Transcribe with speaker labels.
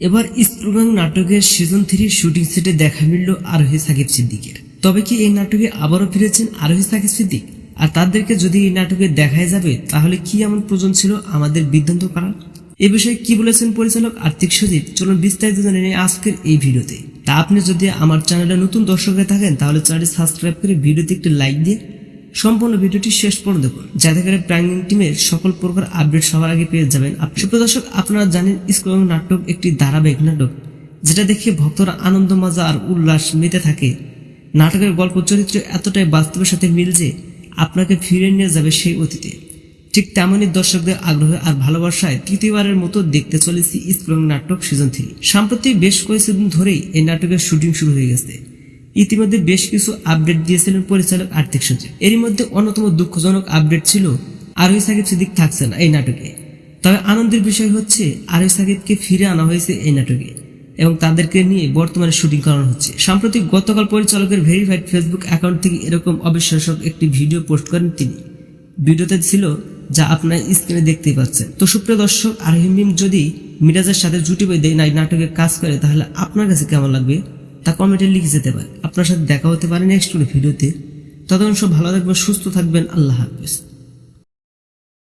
Speaker 1: এবার স্ট্রুগাং নাটকের সিজন থ্রির শুটিং সেটে দেখা মিলল আরোহী সাকিব সিদ্দিকের। তবে কি এই নাটকে আবারও ফিরেছেন আরোহী সাকিব সিদ্দিক? আর তাদেরকে যদি এই নাটকে দেখাই যাবে, তাহলে কি এমন প্রয়োজন ছিল আমাদের বিভ্রান্ত করার? এ বিষয়ে কি বলেছেন পরিচালক আর্থিক সচিব চলুন বিস্তারিত জানিয়ে নিই আজকের এই ভিডিওতে। তা আপনি যদি আমার চ্যানেলে নতুন দর্শক হয়ে থাকেন, তাহলে চ্যানেলটি সাবস্ক্রাইব করে ভিডিওতে একটি লাইক দিয়ে সম্পূর্ণ ভিডিওটি শেষ পর্যন্ত দেখুন। যাতে করে প্র্যাঙ্কিং টিমের সকল প্রকার আপডেট সবার আগে পেয়ে যাবেন আপ- সুপ্রিয় দর্শক, আপনারা জানেন স্কুল নাটক একটি ধারাবাহিক নাটক, যেটা দেখে ভক্তরা আনন্দ, মজা আর উল্লাস মেতে থাকে। নাটকের গল্প চরিত্র এতটাই বাস্তবের সাথে মিল যে আপনাকে ফিরে নিয়ে যাবে সেই অতীতে। ঠিক তেমনই দর্শকদের আগ্রহ আর ভালোবাসায় তৃতীয়বারের মতো দেখতে চলেছি স্কুল নাটক সিজন থ্রি। সাম্প্রতিক বেশ কয়েকদিন ধরেই এই নাটকের শুটিং শুরু হয়ে গেছে। ইতিমধ্যে বেশ কিছু আপডেট দিয়েছিলেন পরিচালক আর্থিক সচিব। এরই মধ্যে অন্যতম দুঃখজনক আপডেট ছিল আরোহী সাকিব সিদ্দিক থাকছে না এই নাটকে। তবে আনন্দের বিষয় হচ্ছে, আরোহী সাকিবকে ফিরে আনা হয়েছে এই নাটকে এবং তাদেরকে নিয়ে বর্তমানে শুটিং করানো হচ্ছে। সাম্প্রতিক গতকাল পরিচালকের ভেরিফাইড ফেসবুক অ্যাকাউন্ট থেকে এরকম অবিশ্বাসক একটি ভিডিও পোস্ট করেন তিনি। ভিডিওতে ছিল, যা আপনার স্ক্রিনে দেখতেই পাচ্ছেন। তো সুপ্রিয় দর্শক আর যদি মিরাজের সাথে জুটি বেঁধে নাই নাটকে কাজ করে, তাহলে আপনার কাছে কেমন লাগবে? তা কমেন্টে লিখে যেতে পারে। আপনার সাথে দেখা হতে পারে নেক্সট ভিডিওতে ততক্ষণ সব ভালো থাকবেন, সুস্থ থাকবেন, আল্লাহ হাফেজ।